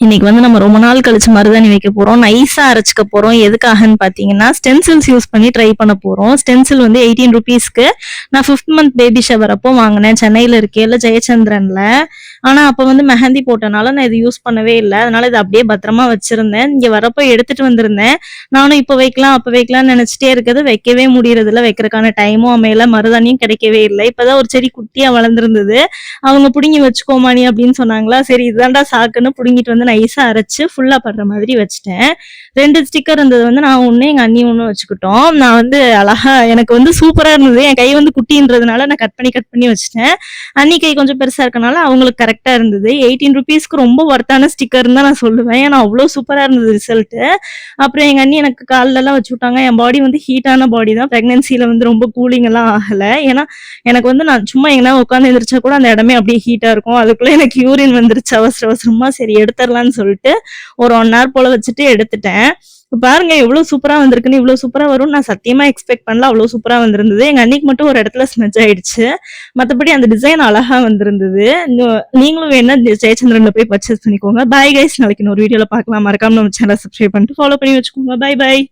இன்னைக்கு வந்து நம்ம ரொம்ப நாள் கழிச்சு மருதாணி வைக்க போறோம். நைஸா அரைச்சிக்க போறோம். எதுக்காகன்னு பாத்தீங்கன்னா ஸ்டென்சில்ஸ் யூஸ் பண்ணி ட்ரை பண்ண போறோம். ஸ்டென்சில் வந்து எயிட்டீன் ருபீஸ்க்கு நான் ஃபிஃப்த் மந்த் பேபி ஷவர் அப்போ வாங்கினேன். சென்னையில இருக்கேல ஜெயச்சந்திரன்ல. ஆனா அப்ப வந்து மெஹந்தி போட்டனால நான் இது யூஸ் பண்ணவே இல்லை. அதனால இது அப்படியே பத்திரமா வச்சிருந்தேன். இங்க வரப்போ எடுத்துட்டு வந்திருந்தேன். நானும் இப்ப வைக்கலாம் அப்ப வைக்கலாம்னு நினைச்சிட்டே இருக்கிறது. வைக்கவே முடியறது இல்ல வைக்கிறதுக்கான டைமும் அமையல. மருதாணியும் கிடைக்கவே இல்லை. இப்பதான் ஒரு செடி குட்டியா வளர்ந்துருந்தது. அவங்க புடுங்கி வச்சுக்கோமானி அப்படின்னு சொன்னாங்களா? சரி இதுதான்டா சாக்குன்னு புடுங்கிட்டு வந்து நைஸா அரைச்சு ஃபுல்லா படுற மாதிரி வச்சுட்டேன். ரெண்டு ஸ்டிக்கர் இருந்தது வந்து நான் ஒண்ணு எங்க அண்ணி ஒண்ணு வச்சுக்கிட்டோம். நான் வந்து அழகா எனக்கு வந்து சூப்பரா இருந்தது. என் கை வந்து குட்டின்றதுனால நான் கட் பண்ணி கட் பண்ணி வச்சுட்டேன். அண்ணி கை கொஞ்சம் பெருசா இருக்கனால அவங்களுக்கு கரெக்டா இருந்தது. எயிட்டீன் ருபீஸ்க்கு ரொம்ப ஒர்த்தான ஸ்டிக்கர் தான் நான் சொல்லுவேன். ஏன்னா அவ்வளோ சூப்பரா இருந்தது ரிசல்ட் அப்புறம் எங்க அண்ணி எனக்கு கால்ல எல்லாம் வச்சு விட்டாங்க. என் பாடி வந்து ஹீட்டான பாடி தான். பிரெக்னன்சில வந்து ரொம்ப கூலிங் எல்லாம் ஆகல. ஏன்னா எனக்கு வந்து நான் சும்மா எங்கன்னா உட்காந்து எந்திரிச்சா கூட அந்த இடமே அப்படியே ஹீட்டா இருக்கும். அதுக்குள்ள எனக்கு யூரின் வந்துருச்சு. அவசர அவசரமா சரி எடுத்துடலாம்னு சொல்லிட்டு ஒரு ஒன் ஹவர் போல வச்சுட்டு எடுத்துட்டேன். பாருங்க எவ்வளவு சூப்பரா வந்திருக்குன்னு இவ்வளவு சூப்பரா வரும் நான் சத்தியமா எக்ஸ்பெக்ட் பண்ணல. அவ்வளவு சூப்பரா வந்திருந்தது. எங்க அன்னைக்கு மட்டும் ஒரு இடத்துல ஸ்மெச் ஆயிடுச்சு. மத்தபடி அந்த டிசைன் அழகா வந்திருந்தது. நீங்களும் வேணா ஜெயச்சந்திரன்ல போய் பர்ச்சேஸ் பண்ணிக்கோங்க. பாய் கைஸ் நாளைக்கு இன்னொரு வீடியோல பார்க்கலாம். மறக்காம நம்ம சேனல் சப்ஸ்கிரைப் பண்ணிட்டு ஃபாலோ பண்ணி வச்சுக்கோங்க. பாய் பாய்